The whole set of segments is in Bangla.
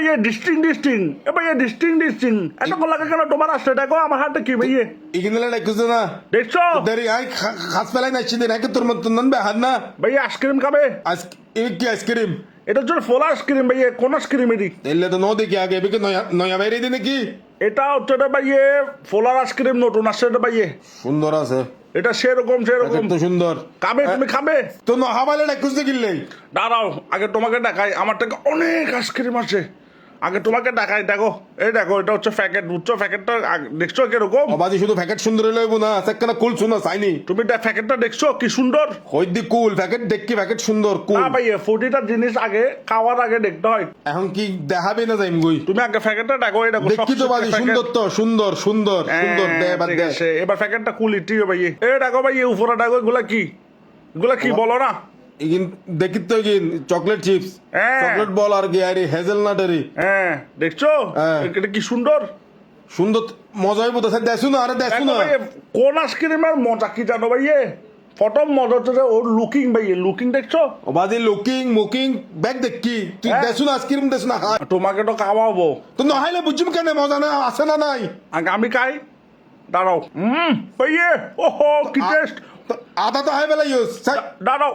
ভাইয়ে ডিস্টিং ডিস্টিং এ ভাইয়ে ডিস্টিং ডিস্টিং এত লাগে কেন তোমার আসছে? দেখো আমার হাতে কি ভাইয়ে ইগিনলে ডাকুছে না? দেখছ? দেরি আই খাস পেলাই নাইছি দিন আগে তোর মতন নন বেহাদ না। ভাইয়া আইসক্রিম খাবে? আইস কি আইসক্রিম এটা হচ্ছে ফোলা আইসক্রিম ভাইয়ে কোন আইসক্রিম এটি এলে তো ন দেখি আগে এবিকে নয়া নয়া বাইরে দিনে কি এটা হচ্ছে এটা ভাইয়ে ফোলার আইসক্রিম নতুন আসছে এটা ভাইয়ে সুন্দর আছে। এটা সেরকম সেরকম। তো সুন্দর। খাবে তুমি খাবে? তো ন হাবালে ডাকুছে কিনলে দাঁড়াও আগে তোমাকে দেখাই আমার থেকে অনেক আইসক্রিম আছে আগে তোমাকে দেখাই দেখো। এই দেখো এটা হচ্ছে প্যাকেট বুঝছ? প্যাকেটটা দেখছ কীরকম অবাজি শুধু প্যাকেট সুন্দর লইব না। সেখানে কুল শুনো চাইনি তুমি এটা প্যাকেটটা দেখছ? কি সুন্দর? হইদি কুল প্যাকেট দেখি প্যাকেট সুন্দর কুল। না ভাইয়া প্রতিটা জিনিস আগে খাওয়ার আগে দেখতে হয়। এখন কি দেখাবে না যাইম গই? তুমি আগে প্যাকেটটা দেখো এটা দেখো তো বাজি সুন্দর তো সুন্দর সুন্দর সুন্দর দে হ্যাঁ, এবার দে। এবার প্যাকেটটা কুলিটি ভাই। এ দেখো ভাই উপরে দেখো এগুলা কি? এগুলা কি বলো না? ইগিন দেখি তো ইগিন চকলেট চিপস হ্যাঁ। চকলেট বল আর কি আরে হেজেলনাট আরে হ্যাঁ দেখছ? হ্যাঁ। এটা কি সুন্দর? সুন্দর মজা হইব তো দেখছ না? আরে দেখো না। ভাই কোন আইসক্রিমের মজা কি জানো ভাইয়ে? প্রথম মজা হচ্ছে ওর লুকিং ভাইয়ে লুকিং দেখছ? ও অবাজি লুকিং মুকিং ব্যাগ দেখি তুই হ্যাঁ। দেখছ না আইসক্রিম দেখছ না? তোমাকে তো খাওয়াবো। তো নহাইলে বুঝুম কেন মজা না আছে না নাই? আমি খাই দাঁড়াও। হুম ভাইয়ে ওহো কি টেস্ট আধা তো হাই বেলা ইউজ। দাঁড়াও।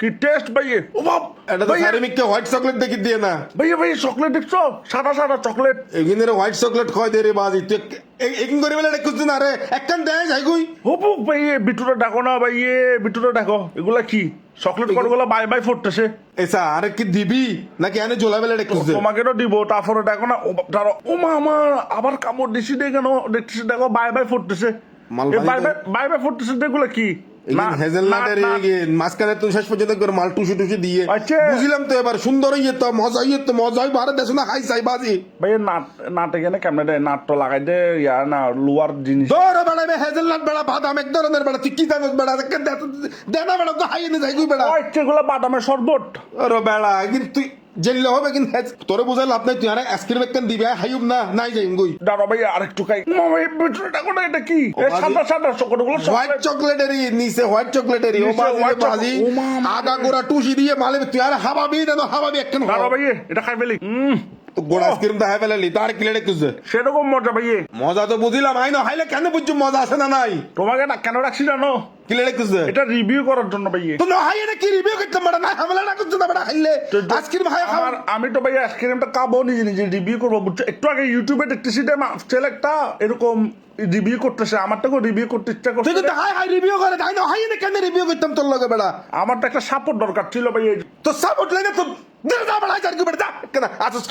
কি টেস্ট ভাইয়ে ও বাপ এটা তো সারিমিককে হোয়াইট চকলেট দেখি দিয়ে না ভাইয়া ভাইয়া চকলেট দেখছ সাদা সাদা চকলেট এগিনের হোয়াইট চকলেট খাওয়াই দে রে বাজি তুই এগিন করে বেলা দেখছিস না আরে একখান দেয় যাই গুই হবুক ভাইয়ে বিটুটা ডাকো না ভাইয়ে বিটুটা ডাকো এগুলা কি চকলেট বাই বাই ফুটতেছে এসা আরে কি দিবি নাকি এনে জোলা বেলা দেখছিস তোমাকে তো দিব তারপরে দেখো না ও ধরো ও মা আমার আবার কামড় দিছি দে কেন দেখতেছি দেখো বাই বাই ফুটতেছে বাই বাই বাই বাই ফুটতেছে দেখগুলো কি মাঝখানে তো শেষ পর্যন্ত করে মাল টুসি টুসি দিয়ে। আচ্ছা। বুঝলাম তো এবার সুন্দর হইয়ে তো মজা হইয়ে তো মজা দেশ না খাই চাই বাজি। নাট নাটে কেন কেমনে দে নাট তো লাগাই দে ইয়া না লোয়ার জিনিস। দৌড় বেড়া বে হেজেলনাট বেড়া বাদাম এক ধরনের বেড়া তুই কি জানিস বেড়া? দেনা বেড়া তো যাই গুই বেড়া। ওই যেগুলো বাদামের শরবত। বেড়া কিন্তু তুই জেললে হবে কিন্তু তোরে বুঝাই লাভ নাই তুই আরে আইসক্রিম একখান দিবি হাইব না নাই যাইম গই। দাঁড়া ভাইয়া আরেকটু খাই। মা ভাই বিটুটা ডাকো এটা কি? সাদা সাদা চকলেটগুলো হোয়াইট চকলেটেরই নিচে হোয়াইট চকলেটেরই ও বাজি। আগা গোড়া টুসি দিয়ে মালে তুই আরে হাবাবি না হাবাবি একখান দাঁড়া ভাই এটা খাই ফেলি। হুম গোড়া আইসক্রিম তো হাই ফেলালি তার কিলেটে কিছু সেরকম মজা ভাইয়ে মজা তো বুঝিলাম আই না হাইলে কেন বুঝছ মজা আছে না নাই? তোমাকে না কেন রাখছি জানো? কিলেটে কিছু এটা রিভিউ করার জন্য ভাইয়ে তো না হাই এটা কি রিভিউ করতাম বেটা না হামলা না হাইলে? আইসক্রিম হাই আমার আমি তো ভাই আইসক্রিমটা খাব নিজে নিজে রিভিউ করব বুঝছ? একটু আগে ইউটিউবে দেখতেছি ছেলেটা এরকম রিভিউ করতেছে আমারটাকে রিভিউ করতে ইচ্ছা তুই করছে। কিন্তু হাই হাই রিভিউ করে তাই না? হাই না কেন রিভিউ করতাম তোর লগে বেটা? আমার তো একটা সাপোর্ট দরকার ছিল ভাই তো সাপোর্ট লাগে তো দে যা বেটা যার কি বেটা কেন আসস